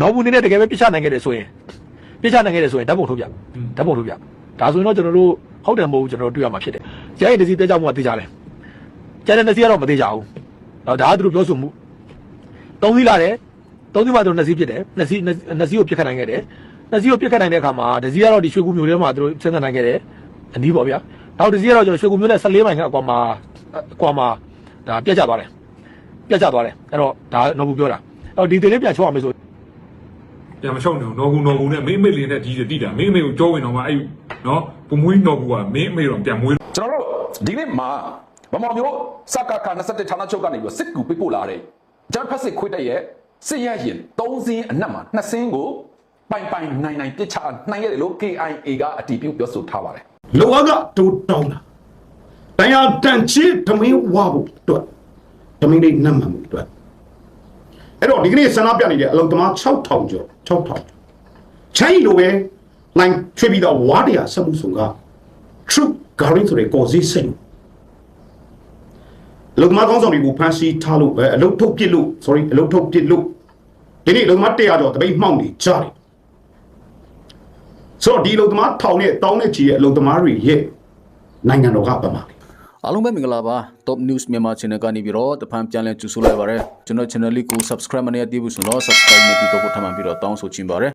နော်ဘူးနေနဲ့တကယ်ပဲပြစ်ချနိုင်ခဲ့တယ်ဆိုရင်ပြစ်ချနိုင်ခဲ့တယ်ဆိုရင်ဓာတ်ပုံထုတ်ပြဓာတ်ပုံထုတ်ပြဒါဆိုရင်တော့ကျွန်တော်တို့ဟုတ်တယ်မဟုတ်ဘူးကျွန်တော်တို့တွေ့ရမှာဖြစ်တယ်ကျန်ရဲ့တစီတဲကြောင့်မှသိကြတယ်ကျန်တဲ့တစီကတော့မသိကြဘူးတော့ဒါကသူတို့ပြောဆိုမှုသုံးစီလာတယ်သုံးစီမှသူတို့နှစ်စီဖြစ်တယ်နှစ်စီနှစ်စီကိုပြစ်ခတ်နိုင်ခဲ့တယ်နှစ်စီကိုပြစ်ခတ်နိုင်တဲ့အခါမှာတစီကတော့ဒီရွှေကူမျိုးထဲမှာသူတို့စဉ်းစားနိုင်ခဲ့တယ်အနည်းပေါ့ဗျာနောက်တစီကတော့ကျွန်တော်ရွှေကူမျိုးနဲ့14မိုင်ကအကွာမှာအကွာမှာဒါပြတ်ကျသွားတယ်ပြတ်ကျသွားတယ်အဲ့တော့ဒါနော်ဘူးပြောတာအဲ့တော့ဒီတင်လေးပြန်ချောရမယ်ဆို ပြန်မရှောက်နေအောင်နော်ကူနော်ကူနဲ့မင်းအမေလေးနဲ့ကြီးတယ်တိတာမင်းအမေကိုကြောဝင်တော့မှအဲ့နော်ပမွေးနော်ကူကမင်းအမေတော့ပြန်မွေးကျွန်တော်တို့ဒီနေ့မှာဗမာမျိုးစကခ27ဌာနချုပ်ကနေပြီးတော့စစ်ကူပေးပို့လာတဲ့ဂျန်ဖက်စစ်ခွေးတဲ့ရဲ့စစ်ရရင်3စင်းအနက်မှာ2စင်းကိုပိုင်ပိုင်နိုင်နိုင်ပြစ်ချနိုင်ရတယ်လို့ KIA ကအတည်ပြုပြောဆိုထားပါတယ်လောကတိုးတောင်းတာတရားတန်ချစ်ဓမင်းဝဖို့အတွက်ဓမင်းလေးနတ်မှန်မှုအတွက်အဲ့တော့ဒီကနေ့ဆန္ဒပြနေတဲ့အလုံသမား6000ကျော် 6000ချိုင်းလိုပဲလိုင်းချွေးပြီးတော့ဝါတရားစမှုဆောင်က true guarantee ဆိုတဲ့ကော်စီစိတ်လုံသမားကောင်းဆောင်တွေကိုဖမ်းဆီးထားလို့ပဲအလုတ်ထုတ်ပစ်လို့ sorry အလုတ်ထုတ်ပစ်လို့ဒီနေ့လုံသမား100ကျော်တပိတ်မှောက်နေကြတယ်ဆိုတော့ဒီအလုံသမားထောင်နဲ့တောင်းနဲ့ချီရဲ့အလုံသမားတွေရဲ့နိုင်ငံတော်ကပတ်မှာလေ အားလုံးပဲမင်္ဂလာပါ Top News မြန်မာ Channel ကနေပြီးတော့တဖန်ပြန်လည်ကြိုဆိုလိုက်ပါရစေကျွန်တော် channel လေးကို subscribe မနေရသေးဘူးဆိုတော့ subscribe နဲ့ပြီးတော့ထပ်မံပြီးတော့တောင်းဆိုချင်ပါတယ်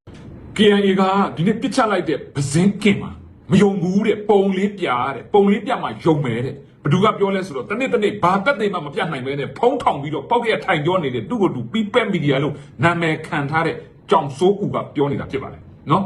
KIA ကဒီနေ့ပြစ်ချလိုက်တဲ့ပဇင်းကင်မှာမယုံဘူးတဲ့ပုံလေးပြတဲ့ပုံလေးပြမှယုံမယ်တဲ့ဘသူကပြောလဲဆိုတော့တနေ့တနေ့ဘာတက်သေးမှမပြတ်နိုင်ပဲနဲ့ဖုံးထောင်ပြီးတော့ပောက်ရက်ထိုင်ပြောနေတဲ့သူ့ကိုယ်သူပီးပက်မီဒီယာလို့နာမည်ခံထားတဲ့ကြောင်စိုးကူကပြောနေတာဖြစ်ပါတယ်နော်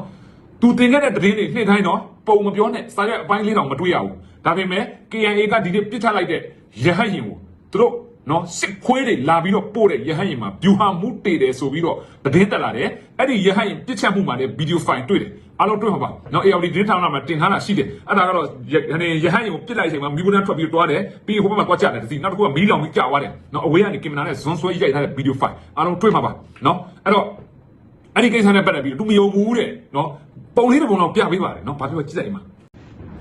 သူတင်ခဲ့တဲ့သတင်းတွေနှိမ့်တိုင်းတော့ ပုံမပြောနဲ့စာရွက်အပိုင်းလေးတောင်မတွေ့ရဘူးဒါပေမဲ့ KIA ကဒီနေ့ပြစ်ချလိုက်တဲ့ရဟတ်ရင်ကိုသူတို့နော်စစ်ခွေးတွေလာပြီးတော့ပို့တဲ့ရဟတ်ရင်မှာဗျူဟာမှုတေတယ်ဆိုပြီးတော့သတင်းတက်လာတယ်အဲ့ဒီရဟတ်ရင်ပြစ်ချက်မှုမှာလည်းဗီဒီယိုဖိုင်တွေ့တယ်အားလုံးတွေ့မှာပါနော် AOD သတင်းထောင်မှာတင်ထားတာရှိတယ်အဲ့ဒါကတော့ရဟနေရဟတ်ရင်ကိုပြစ်လိုက်ချိန်မှာမိဘနဲ့ထွက်ပြီးတော့တွားတယ်ပြီးဟိုဘက်မှာကွာကြတယ်ဒီနောက်တစ်ခုကမီးလောင်ပြီးကြာသွားတယ်နော်အဝေးကနေကင်မရာနဲ့ဇွန်ဆွဲရိုက်ထားတဲ့ဗီဒီယိုဖိုင်အားလုံးတွေ့မှာပါနော်အဲ့တော့အဲ့ဒီကိစ္စနဲ့ပတ်သက်ပြီးသူမယုံဘူးတဲ့နော် ပုံလေးတစ်ပုံတော့ပြပေးပါတယ်နော်ဘာဖြစ်လဲကြည့်လိုက်မှာ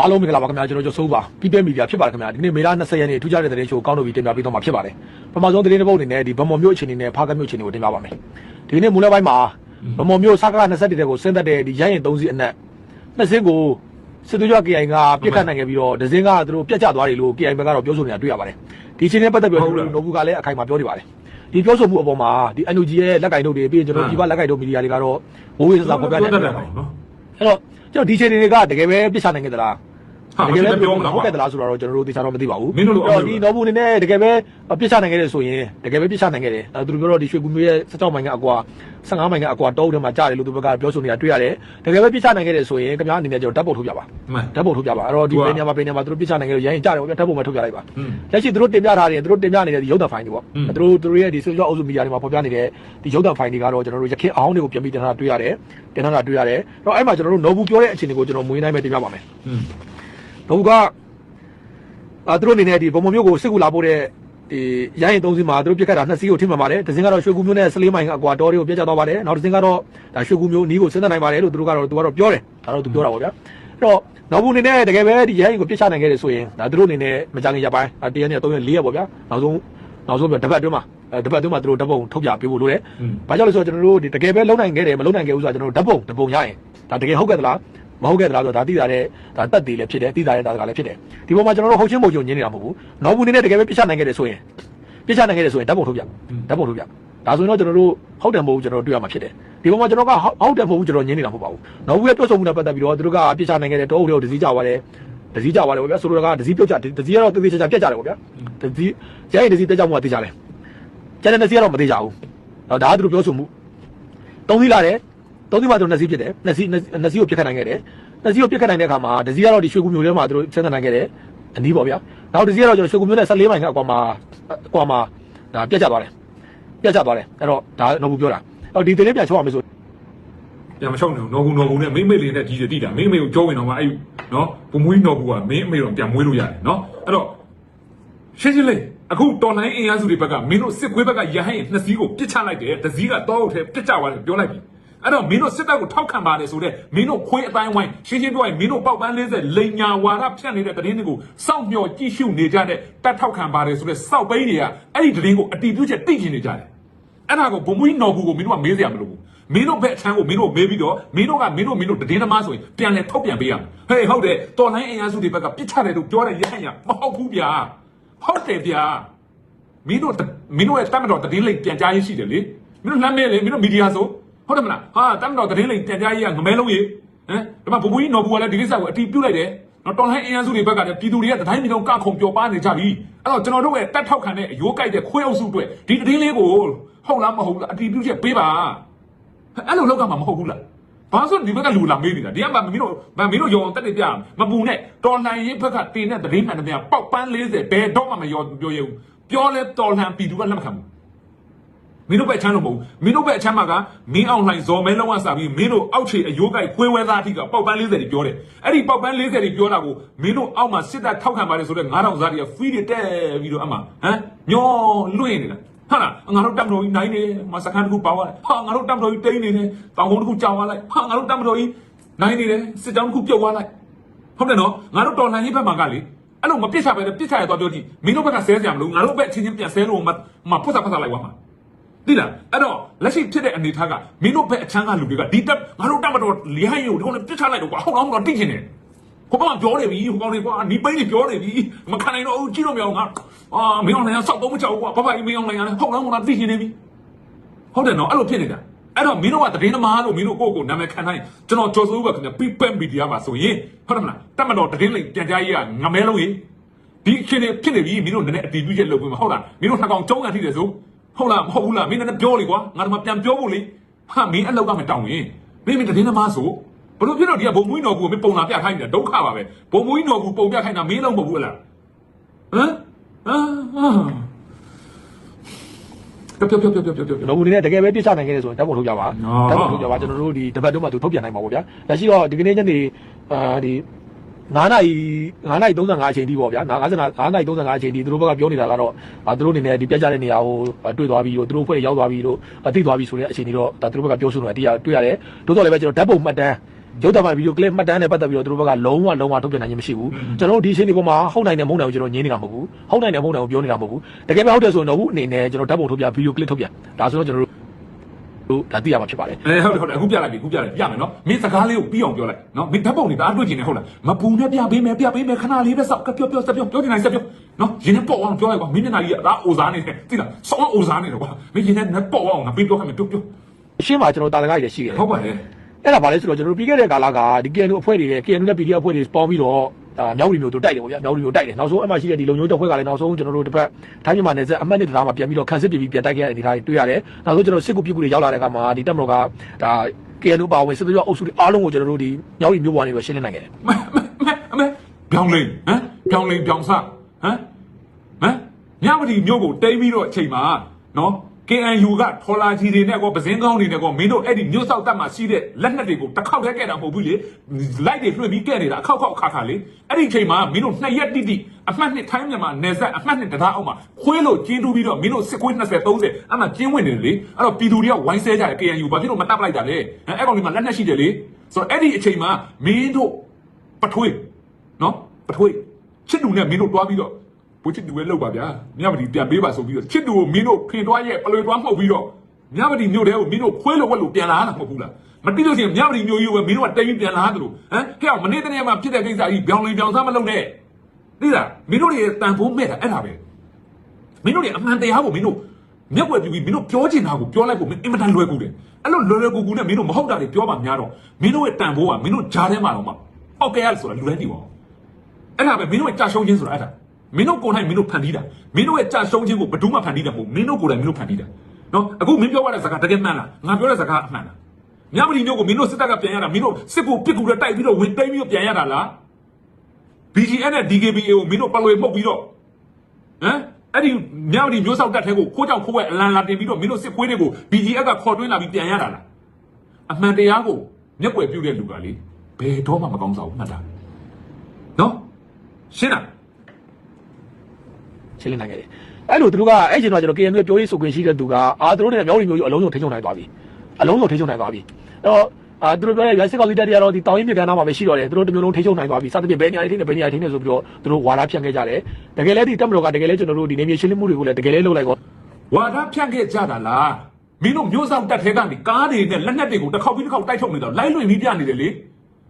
အားလုံးမင်္ဂလာပါခင်ဗျာကျွန်တော်ကျော်စိုးပါပြည်ပမီဒီယာဖြစ်ပါတယ်ခင်ဗျာဒီနေ့မေလ20ရက်နေ့ထူးခြားတဲ့သတင်းချိုးကောင်းလို့ပြီးတင်ပြပေးတော့မှာဖြစ်ပါတယ်ပထမဆုံးသတင်းတစ်ပုဒ်အနေနဲ့ဒီဗမော်မျိုးအခြေအနေနဲ့ဖားကမျိုးအခြေအနေကိုတင်ပြပါမယ်ဒီနေ့မူလပိုင်းမှာဗမော်မျိုးစကား21တဲ့ကိုဆင်းသက်တဲ့ဒီရရင်3စီးအနက်နှစ်စင်းကိုစစ်သွေးကြွ KI ကပြစ်ခတ်နိုင်ခဲ့ပြီးတော့ဒဇင်းကသူတို့ပြတ်ကျသွားတယ်လို့ KI ဘက်ကတော့ပြောဆိုနေတာတွေ့ရပါတယ်ဒီအခြေအနေနဲ့ပတ်သက်ပြီးတော့နိုဘူးကလည်းအခိုင်အမာပြောနေပါတယ်ဒီပြောဆိုမှုအပေါ်မှာဒီ NUG ရဲ့လက်ကင်တို့တွေပြီးရင်ကျွန်တော်ဒီဘလက်ကိုင်တို့မီဒီယာတွေကတော့ဝိုးဝေးစစဖော်ပြနေတယ်နော် အဲ့တော့ကျွန်တော်ဒီအခြေအနေတွေကတကယ်ပဲပြစ်ချနိုင်ခဲ့သလားဟာ တကယ်လည်းပြောမှာဟုတ်ကဲ့တလားဆိုတော့ကျွန်တော်တို့သေချာတော့မသိပါဘူးမင်းတို့လိုအော်ဒီနော်ဘူးအနေနဲ့တကယ်ပဲပြစ်ချနိုင်ခဲ့တယ်ဆိုရင်တကယ်ပဲပြစ်ချနိုင်ခဲ့တယ်သူတို့ပြောတော့ဒီရွှေကူမျိုးရဲ့16မိုင်ကအကွာ15မိုင်ကအကွာတောအုပ်ထဲမှာကြားတယ်လို့သူဘက်ကပြောဆိုနေတာတွေ့ရတယ်တကယ်ပဲပြစ်ချနိုင်ခဲ့တယ်ဆိုရင်ခင်ဗျားအနေနဲ့ကျွန်တော်ဓာတ်ပုံထုတ်ပြပါဓာတ်ပုံထုတ်ပြပါအဲ့တော့ဒီဘယ်နေရာမှာဘယ်နေရာမှာသူတို့ပြစ်ချနိုင်ခဲ့လို့ရိုင်းကြားတယ်ပေါ့ဗျာဓာတ်ပုံပဲထုတ်ပြလိုက်ပါလက်ရှိသူတို့တင်ပြထားတယ်သူတို့တင်ပြနေတဲ့ဒီရုပ်သံဖိုင်တွေပေါ့သူတို့သူတို့ရဲ့ဒီဆိုရှယ်အုပ်စုမီဒီယာတွေမှာဖော်ပြနေတဲ့ဒီရုပ်သံဖိုင်တွေကတော့ကျွန်တော်တို့ရခင်အောင်တွေကိုပြန်ပြီးတင်ထားတာတွေ့ရတယ်တင်ထားတာတွေ့ရတယ်အဲ့တော့အဲ့မှာကျွန်တော်တို့ no ဘူးပြောတဲ့အခြေအနေကိုကျွန်တော်မွေးနိုင်မယ်တင်ပြပါမယ် တော့ကအာသူတို့အနေနဲ့ဒီဘုံဘုံမျိုးကိုစစ်ကူလာပို့တဲ့ဒီရရင်သုံးစီးမှာသူတို့ပြစ်ခတ်တာနှစ်စီးကိုထိမှန်ပါတယ်။တစ်စင်းကတော့ရွှေကူမျိုးနဲ့14မိုင်ကအကွာတော်တွေကိုပြစ်ကျသွားပါတယ်။နောက်တစ်စင်းကတော့ဒါရွှေကူမျိုးနီးကိုစဉ်းစားနိုင်ပါတယ်လို့သူတို့ကတော့သူကတော့ပြောတယ်။ဒါတော့သူပြောတာပေါ့ဗျာ။အဲ့တော့နောက်ဘူးအနေနဲ့တကယ်ပဲဒီရရင်ကိုပြစ်ချနိုင်ခဲ့တယ်ဆိုရင်ဒါသူတို့အနေနဲ့မကြခင်ရပိုင်းတရက်နဲ့3ရက်4ရက်ပေါ့ဗျာ။နောက်ဆုံးနောက်ဆုံးပြတစ်ပတ်အတွင်းမှာအဲတစ်ပတ်အတွင်းမှာသူတို့ဓာတ်ပုံထုတ်ပြပေးဖို့လိုတယ်။ဘာကြောင့်လဲဆိုတော့ကျွန်တော်တို့ဒီတကယ်ပဲလုံနိုင်ခဲ့တယ်မလုံနိုင်ခဲ့ဘူးဆိုတော့ကျွန်တော်တို့ဓာတ်ပုံဓာတ်ပုံရရင်ဒါတကယ်ဟုတ်ကဲ့သလား မဟုတ်ခဲ့သလားဆိုတော့ဒါသိတာတဲ့ဒါတက်သေးလည်းဖြစ်တယ်သိတာတဲ့ဒါကလည်းဖြစ်တယ်ဒီပေါ်မှာကျွန်တော်တို့ဟုတ်ချင်းပုံချုံညင်းနေတာမဟုတ်ဘူးနောက်ဘူးနေနဲ့တကယ်ပဲပြစ်ချနိုင်ခဲ့တယ်ဆိုရင်ပြစ်ချနိုင်ခဲ့တယ်ဆိုရင်ဓာတ်ပုံထုတ်ပြဓာတ်ပုံထုတ်ပြဒါဆိုရင်တော့ကျွန်တော်တို့ဟုတ်တယ်မဟုတ်ဘူးကျွန်တော်တို့တွေ့ရမှာဖြစ်တယ်ဒီပေါ်မှာကျွန်တော်ကဟုတ်တယ်မဟုတ်ဘူးကျွန်တော်ညင်းနေတာမဟုတ်ပါဘူးနောက်ဘူးရဲ့တွတ်ဆုံမှုနဲ့ပတ်သက်ပြီးတော့သူတို့ကပြစ်ချနိုင်ခဲ့တယ်တောအုပ်တွေကိုဒစီကြသွားတယ်ဒစီကြသွားတယ်ဗျာဆိုတော့ကဒစီပြုတ်ကြဒစီကတော့တေးသေးချာချာပြတ်ကြတယ်ဗျာဒစီကျရင်ဒစီတက်ကြမှုကတေးကြတယ်ကျန်တဲ့ဒစီကတော့မသေးကြဘူးဒါကသူတို့ပြောဆိုမှုသုံးစီလာတယ် သုံးစီမှသူတို့နှစ်စီဖြစ်တယ်နှစ်စီနှစ်စီကိုပြစ်ခတ်နိုင်ခဲ့တယ်နှစ်စီကိုပြစ်ခတ်နိုင်တဲ့အခါမှာဒစီကတော့ဒီရွှေကူမျိုးထဲမှာသူတို့စဉ်းစားနိုင်ခဲ့တယ်အနည်းပေါ့ဗျာနောက်ဒစီကတော့ကျွန်တော်ရွှေကူမျိုးနဲ့14မိုင်ကအကွာမှာအကွာမှာဒါပြတ်ကျသွားတယ်ပြတ်ကျသွားတယ်အဲ့တော့ဒါနော်ဘူးပြောတာအဲ့တော့ဒီတင်လေးပြန်ချောရမယ်ဆိုပြန်မရှောက်နေအောင်နော်ကူနော်ကူနဲ့မင်းအမေလေးနဲ့ကြီးတယ်တိတာမင်းအမေကိုကြောဝင်တော့မှအဲ့နော်ပမွေးနော်ကူကမင်းအမေတော့ပြန်မွေးလို့ရတယ်နော်အဲ့တော့ရှင်းရှင်းလေးအခုတော်လိုင်းအင်အားစုတွေဘက်ကမင်းတို့စစ်ခွေးဘက်ကရဟန်းရင်နှစ်စီးကိုပစ်ချလိုက်တယ်တစ်စီးကတော့အုပ်ထဲပစ်ချသွားတယ်ပြောလိုက်ပြီ အဲ့တော့မင်းတို့စစ်တပ်ကိုထောက်ခံပါတယ်ဆိုတော့မင်းတို့ခွေးအတိုင်းဝိုင်းရှင်းရှင်းပြောရင်မင်းတို့ပေါက်ပန်း40လိန်ညာဝါဒဖြန့်နေတဲ့တရင်တွေကိုစောင့်မျှော်ကြည့်ရှုနေကြတဲ့တပ်ထောက်ခံပါတယ်ဆိုတဲ့စောက်ပိန်းတွေကအဲ့ဒီတရင်ကိုအတီးပြုချက်တိကျင်နေကြတယ်အဲ့ဒါကိုဘုံမွေးနော်ဘူးကိုမင်းတို့ကမေးစရာမလိုဘူးမင်းတို့ဘက်အချမ်းကိုမင်းတို့မေးပြီးတော့မင်းတို့ကမင်းတို့မင်းတို့တည်င်းသမားဆိုရင်ပြန်လဲထုတ်ပြန်ပေးရမယ်ဟေးဟုတ်တယ်တော်လိုင်းအင်အားစုတွေဘက်ကပြစ်ချတယ်လို့ပြောတယ်ရဟန်ရမဟုတ်ဘူးဗျာဟုတ်တယ်ဗျာမင်းတို့မင်းတို့ရဲ့တတ်မတော်တည်င်းလိတ်ပြန်ကြားရေးရှိတယ်လေမင်းတို့လမ်းမဲလေမင်းတို့မီဒီယာဆို ဟုတ်တယ်မလားဟာတတ်မတော်တည်င်းလိတ်ပြန်ကြားရေးကငမဲလုံးရေဟမ်ဒီမှာဘဘူကြီးနော်ဘူကလည်းဒီကိစ္စကိုအတီးပြုတ်လိုက်တယ်နော်တော်လိုင်းအင်အားစုတွေဘက်ကလည်းပြည်သူတွေကတတိုင်းပြည်လုံးကခုံပျော်ပါနေကြပြီအဲ့တော့ကျွန်တော်တို့ရဲ့တက်ထောက်ခံတဲ့အယိုးကြိုက်တဲ့ခွေးအုပ်စုတွေဒီတည်င်းလေးကိုဟုတ်လားမဟုတ်လားအတီးပြုတ်ချက်ပေးပါအဲ့လိုလောက်ကမှမဟုတ်ဘူးလားဘာလို့ဒီဘက်ကလူလာမေးနေတာဒီကမှမင်းတို့မမင်းတို့ရောင်တက်တက်ပြမပူနဲ့တော်လှန်ရေးဘက်ကတင်တဲ့တရင်မှန်တဲ့ပေါက်ပန်း40ဘယ်တော့မှမရောပြောရဘူးပြောလဲတော်လှန်ပြည်သူကလက်မခံဘူး မင်းတို့ဘက်ချမ်းလို့မဟုတ်ဘူးမင်းတို့ဘက်အချမ်းမှာကမင်းအောင်လှိုင်ဇော်မဲလုံးဝစပြီးမင်းတို့အောက်ခြေအယိုးကိုက်ခွေးဝဲသားအထိကပေါက်ပန်း40တွေပြောတယ်အဲ့ဒီပေါက်ပန်း40တွေပြောတာကိုမင်းတို့အောက်မှာစစ်တပ်ထောက်ခံပါတယ်ဆိုတော့9000ဇာတ်တွေကဖီးတွေတက်ပြီးတော့အမှဟမ်ညောလွင့်နေတာဟာလားငါတို့တက်မတော်ကြီးနိုင်နေမစကန်တခုပါသွားတယ်ဟာငါတို့တက်မတော်ကြီးတိန်းနေတယ်တောင်ကုန်းတခုကြောင်သွားလိုက်ဟာငါတို့တက်မတော်ကြီးနိုင်နေတယ်စစ်ကြောင်းတခုပြုတ်သွားလိုက်ဟုတ်တယ်နော်ငါတို့တော်လှန်ရေးဘက်မှာကလေအဲ့လိုမပစ်ချပဲပစ်ချရတော့ပြောကြည့်မင်းတို့ဘက်ကဆဲစရာမလိုငါတို့ဘက်ချင်းချင်းပြန်ဆဲလို့မမဖုတ်တာဖတ်တာလိုက်သွားမှာ သိလားအဲ့တော့လက်ရှိဖြစ်တဲ့အနေထားကမင်းတို့ဘက်အချမ်းကလူတွေကဒီတက်ငါတို့တက်မတော်လျဟန်ရုံဒီကောင်နဲ့ပစ်ချလိုက်တော့ကွာဟုတ်လားဟုတ်လားတိတ်ချင်တယ်ဟိုကောင်ကပြောနေပြီဟိုကောင်တွေကွာနီးပိန်းတွေပြောနေပြီမခံနိုင်တော့ဘူးကြည့်လို့မရအောင်ငါအာမင်းအောင်လည်းဆောက်တော့မချောက်ကွာဘာဘာမင်းအောင်လည်းဟုတ်လားဟုတ်လားသိနေပြီဟုတ်တယ်နော်အဲ့လိုဖြစ်နေတာအဲ့တော့မင်းတို့ကတည်င်းသမားလို့မင်းတို့ကိုယ့်ကိုနာမည်ခံနိုင်ကျွန်တော်ကြော်စိုးကခင်ဗျပြပက်မီဒီယာမှာဆိုရင်ဟုတ်တယ်မလားတတ်မတော်တည်င်းလိပြန်ကြားရေးကငမဲလုံးကြီးဒီအချင်းဖြစ်နေပြီမင်းတို့နည်းနည်းအတီးပြည့်ချက်လုပ်ပြီးမှာဟုတ်လားမင်းတို့နှစ်ကောင်ကျုံးရထိတယ်ဆို ဟုတ်လားမဟုတ်ဘူးလားမင်းလည်းပြောလေကွာငါတို့မှပြန်ပြောဖို့လေဟာမင်းအလောက်ကမတောင်းရင်မင်းမင်းတည်င်းသမားဆိုဘလို့ဖြစ်တော့ဒီကဘုံမွေးတော်ကူကိုမင်းပုံလာပြခိုင်းနေတာဒုက္ခပါပဲဘုံမွေးတော်ကူပုံပြခိုင်းတာမင်းလုံးမဟုတ်ဘူးလားဟမ်အာပြောပြောပြောပြောပြောပြောကျွန်တော်အနေနဲ့တကယ်ပဲပြစ်ချနိုင်ခဲ့တယ်ဆိုရင်ဓာတ်ပုံထုတ်ကြပါအော်ဓာတ်ပုံထုတ်ကြပါကျွန်တော်တို့ဒီတပတ်တော့မှသူထုတ်ပြန်နိုင်ပါဗောဗျာလက်ရှိတော့ဒီကနေ့ညနေအာဒီ 9နာရီ9နာရီ35အချိန်ထိပေါ့ဗျာ9 59 9နာရီ35အချိန်ထိသူတို့ဘက်ကပြောနေတာကတော့အာသူတို့အနေနဲ့ဒီပြက်ကြတဲ့နေရာကိုတွေ့သွားပြီးတော့သူတို့ဖွဲ့ရောက်သွားပြီးတော့သိသွားပြီးဆိုတဲ့အချိန်ကြီးတော့ဒါသူတို့ဘက်ကပြောဆိုနေတာတရားတွေ့ရတယ်တိုးတော့လည်းပဲကျွန်တော်ဓာတ်ပုံမှတ်တမ်းရုပ်သမားဗီဒီယိုကလစ်မှတ်တမ်းနဲ့ပတ်သက်ပြီးတော့သူတို့ဘက်ကလုံးဝလုံးဝထုတ်ပြန်နိုင်ခြင်းမရှိဘူးကျွန်တော်တို့ဒီအချိန်ဒီပေါ်မှာဟုတ်နိုင်တယ်မဟုတ်နိုင်ဘူးကျွန်တော်ညင်းနေတာမဟုတ်ဘူးဟုတ်နိုင်တယ်မဟုတ်နိုင်ဘူးပြောနေတာမဟုတ်ဘူးတကယ်ပဲဟုတ်တယ်ဆိုရင်တော့ဘူးအနေနဲ့ကျွန်တော်ဓာတ်ပုံထုတ်ပြဗီဒီယိုကလစ်ထုတ်ပြန်ဒါဆိုတော့ကျွန်တော် တို့တို့ဒါသိရမှာဖြစ်ပါတယ်အဲဟုတ်တယ်ဟုတ်တယ်အခုပြလိုက်ပြီအခုပြလိုက်ပြမယ်နော်မင်းစကားလေးကိုပြီးအောင်ပြောလိုက်နော်မင်းဓာတ်ပုံတွေတအားတွေ့ကျင်နေဟုတ်လားမပူနဲ့ပြပေးမယ်ပြပေးမယ်ခဏလေးပဲစောက်ကပြောပြောစပြောပြောနေနိုင်စပြောနော်ရင်းနဲ့ပေါ့အောင်ပြောလိုက်ကွာမင်းမျက်နှာကြီးကဒါအိုစားနေတယ်သိလားဆောင်းအိုစားနေတယ်ကွာမင်းရင်းနဲ့ပေါ့အောင်ငါပြီးပြောခိုင်းမယ်ပြောပြောအရှင်းမှာကျွန်တော်တာလကားကြီးလည်းရှိခဲ့တယ်ဟုတ်ပါလေအဲ့ဒါဘာလဲဆိုတော့ကျွန်တော်တို့ပြီးခဲ့တဲ့ကာလကဒီ KNU အဖွဲ့တွေနဲ့ KNU နဲ့ PDF အဖွဲ့တွေပေါင်းပြီးတော့ ဒါမြောက်ရီမျိုးတို့တိုက်တယ်ပေါ့ဗျာမြောက်ရီမျိုးတိုက်တယ်နောက်ဆုံးအမှရှိတဲ့ဒီလုံမျိုးတပ်ဖွဲ့ကလည်းနောက်ဆုံးကျွန်တော်တို့တစ်ဖက်ထိုင်းမြန်မာနယ်စပ်အမှတ်နှစ်တရားမှာပြန်ပြီးတော့ခန်းစစ်ပြည်ပြီးပြန်တိုက်ခဲ့တဲ့အနေအထားတွေတွေ့ရတယ်နောက်ဆုံးကျွန်တော်စစ်ကူပြစ်ကူတွေရောက်လာတဲ့အခါမှာဒီတပ်မတော်ကဒါ KNU ပါဝင်စစ်သွေးအုပ်စုတွေအားလုံးကိုကျွန်တော်တို့ဒီမြောက်ရီမျိုးပေါ်နေပြီးရှင်းလင်းနိုင်ခဲ့တယ်မဲမဲမဲပြောင်းလိမ့်ဟမ်ပြောင်းလိမ့်ပြောင်းစဟမ်ဟမ်ညမတီမျိုးကိုတိမ့်ပြီးတော့အချိန်မှာနော် KNU ကထော်လာကြီးတွေနဲ့ကောပစင်းကောင်းတွေနဲ့ကောမင်းတို့အဲ့ဒီမျိုးဆောက်တက်မှာရှိတဲ့လက်နက်တွေကိုတစ်ခေါက်တည်းကဲတာမဟုတ်ဘူးလေလိုက်တွေလွှင့်ပြီးကဲနေတာအခောက်ခောက်ခါခါလေအဲ့ဒီအချိန်မှာမင်းတို့နှစ်ရက်တိတိအမှတ်နှစ်ထိုင်းမြန်မာနယ်စပ်အမှတ်နှစ်တရားအောက်မှာခွေးလို့ကျင်းတူးပြီးတော့မင်းတို့စစ်ခွေး20 30အဲ့မှာကျင်းဝင်နေတယ်လေအဲ့တော့ပြည်သူတွေကဝိုင်းဆဲကြတယ် KNU ဘာဖြစ်လို့မတပ်ပလိုက်တာလဲအဲ့ကောင်ဒီမှာလက်နက်ရှိတယ်လေဆိုတော့အဲ့ဒီအချိန်မှာမင်းတို့ပထွေးနော်ပထွေးချစ်တူနဲ့မင်းတို့တွားပြီးတော့ ဘုချစ်တူပဲလောက်ပါဗျာမြမတီပြန်ပေးပါဆိုပြီးတော့ချစ်တူကိုမင်းတို့ခင်တွားရဲ့ပလွေတွားမှုတ်ပြီးတော့မြမတီမြို့တဲကိုမင်းတို့ခွေးလို့ဝက်လို့ပြန်လာတာမဟုတ်ဘူးလားမတိလို့ရှိရင်မြမတီမြို့ကြီးကိုမင်းတို့ကတိတ်ပြီးပြန်လာတယ်လို့ဟမ်ဟဲ့အောင်မနေ့တနေ့မှဖြစ်တဲ့ကိစ္စကြီးပြောင်းလင်ပြောင်းစားမလုပ်နဲ့သိလားမင်းတို့ရဲ့တန်ဖိုးမဲ့တာအဲ့ဒါပဲမင်းတို့ရဲ့အမှန်တရားကိုမင်းတို့မျက်ွယ်ပြပြီးမင်းတို့ပြောချင်တာကိုပြောလိုက်ဖို့မင်းအင်မတန်လွယ်ကူတယ်အဲ့လိုလွယ်လွယ်ကူကူနဲ့မင်းတို့မဟုတ်တာတွေပြောပါများတော့မင်းတို့ရဲ့တန်ဖိုးကမင်းတို့ဂျားထဲမှာတော့မှပောက်ကဲရဆိုတာလူတိုင်းသိပါအောင်အဲ့ဒါပဲမင်းတို့ရဲ့ကြာရှုံးခြင်းဆိုတာအဲ့ဒါ မင်းတို့ကိုယ်တိုင်မင်းတို့ဖန်တီးတာမင်းတို့ရဲ့ကြာရှုံးခြင်းကိုဘယ်သူမှဖန်တီးတာမဟုတ်မင်းတို့ကိုယ်တိုင်မင်းတို့ဖန်တီးတာနော်အခုမင်းပြောရတဲ့စကားတကယ်မှန်လားငါပြောတဲ့စကားအမှန်လားမြမတီမျိုးကိုမင်းတို့စစ်တပ်ကပြန်ရတာမင်းတို့စစ်ကိုပစ်ကူနဲ့တိုက်ပြီးတော့ဝင်သိမ်းပြီးတော့ပြန်ရတာလား BGN နဲ့ DKBA ကိုမင်းတို့ပလွေမှုတ်ပြီးတော့ဟမ်အဲ့ဒီမြမတီမျိုးဆောက်တက်တဲ့ကိုခိုးကြောင်ခိုးဝဲအလံလာတင်ပြီးတော့မင်းတို့စစ်ခွေးတွေကို BGN ကခေါ်တွင်းလာပြီးပြန်ရတာလားအမှန်တရားကိုမျက်ွယ်ပြုတ်တဲ့လူကလေဘယ်တော့မှမကောင်းစားဘူးမှတ်တာနော်ရှင်းလား ရှင်းလင်းနိုင်ခဲ့တယ်အဲ့လိုသူတို့ကအဲ့ချိန်တော့ကျွန်တော် KNU ရဲ့ပြောရေးဆိုခွင့်ရှိတဲ့သူကအာသူတို့နဲ့မြောက်ရီမျိုးကြီးအလုံးစုံထိချုံနိုင်သွားပြီအလုံးစုံထိချုံနိုင်သွားပြီအဲ့တော့အာသူတို့ပြောတဲ့ရစစ်ကောင်စီတပ်တွေကတော့ဒီတောင်ရင်မြေကမ်းနားမှာပဲရှိတော့တယ်သူတို့တစ်မျိုးလုံးထိချုံနိုင်သွားပြီစသဖြင့်ဘယ်နေရာတွေထိနေဘယ်နေရာထိနေဆိုပြီးတော့သူတို့ဝါဒဖြန့်ခဲ့ကြတယ်တကယ်လဲဒီတပ်မတော်ကတကယ်လဲကျွန်တော်တို့ဒီနေမြေရှင်းလင်းမှုတွေကိုလည်းတကယ်လဲလုပ်လိုက်ကောဝါဒဖြန့်ခဲ့ကြတာလားမင်းတို့မျိုးဆောင်တက်ထဲကနေကားတွေနဲ့လက်နက်တွေကိုတစ်ခေါက်ပြီးတစ်ခေါက်တိုက်ထုတ်နေတော့လိုက်လွင်ပြီးပြနေတယ်လေ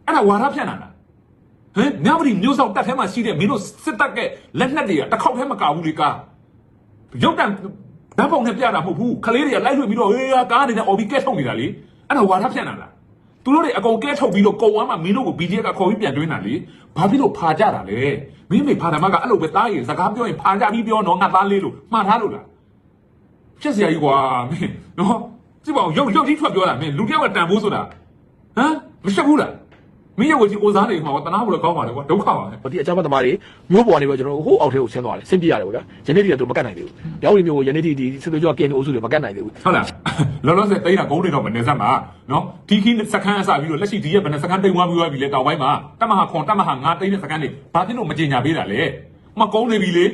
အဲ့ဒါဝါရဖြန့်တာလား ဟမ်မြပရီမျိုးဆောင်တက်ထဲမှာရှိတဲ့မင်းတို့စစ်တပ်ကလက်နက်တွေကတစ်ခေါက်ထဲမကဘူးလေကားရုပ်တံဓာတ်ပုံနဲ့ပြတာမဟုတ်ဘူးခလေးတွေကလိုက်လွင်ပြီးတော့ဟေးကားတွေနဲ့အော်ပြီးကဲထုတ်နေတာလေအဲ့ဒါဝါရဖြန့်တာလားသူတို့တွေအကုန်ကဲထုတ်ပြီးတော့ကုံဝမ်းမှာမင်းတို့ကို BDF ကခေါ်ပြီးပြန်တွင်းတာလေဘာဖြစ်လို့ဖာကြတာလဲမင်းမေဖာဓမ္မကအဲ့လိုပဲတားရင်စကားပြောရင်ဖာကြပြီးပြောတော့ငါသားလေးလို့မှားထားလို့လားဖြစ်စရာကြီးကွာမင်းနော်ကြည့်ပါဦးရုပ်ရုပ်ကြီးထွက်ပြောတာမင်းလူတယောက်ကတန်ဖိုးဆိုတာဟမ်မရှက်ဘူးလား မင်းရဲ့ဝကြီးကိုစားနေမှာတနာဖို့လည်းကောင်းပါလေကွာဒုက္ခပါပဲဒီအကြမ်းဖက်သမားတွေမျိုးပေါ်နေပြီးတော့ကျွန်တော်ဟိုအောက်ထဲကိုဆင်းသွားတယ်ဆင်းပြရတယ်ပေါ့ဗျာယနေ့တည်းကသူမကတ်နိုင်သေးဘူးရောင်းရီမျိုးကိုယနေ့တည်းဒီစစ်သွေးကြောကင်းအုပ်စုတွေမကတ်နိုင်သေးဘူးဟုတ်လားလောလောဆယ်တိတ်တာဂုံးတွေတော့မနေစမ်းပါနော်ဒီခင်းစခန်းအစပြီးတော့လက်ရှိဒီရဲ့ဘယ်နှစခန်းတိတ်ဝါပြီးသွားပြီလဲတောက်ပိုင်းမှာတမဟာခွန်တမဟာငါတိတ်တဲ့စခန်းတွေဘာဖြစ်လို့မကြင်ညာပေးတာလဲမကုန်းနေပြီလေ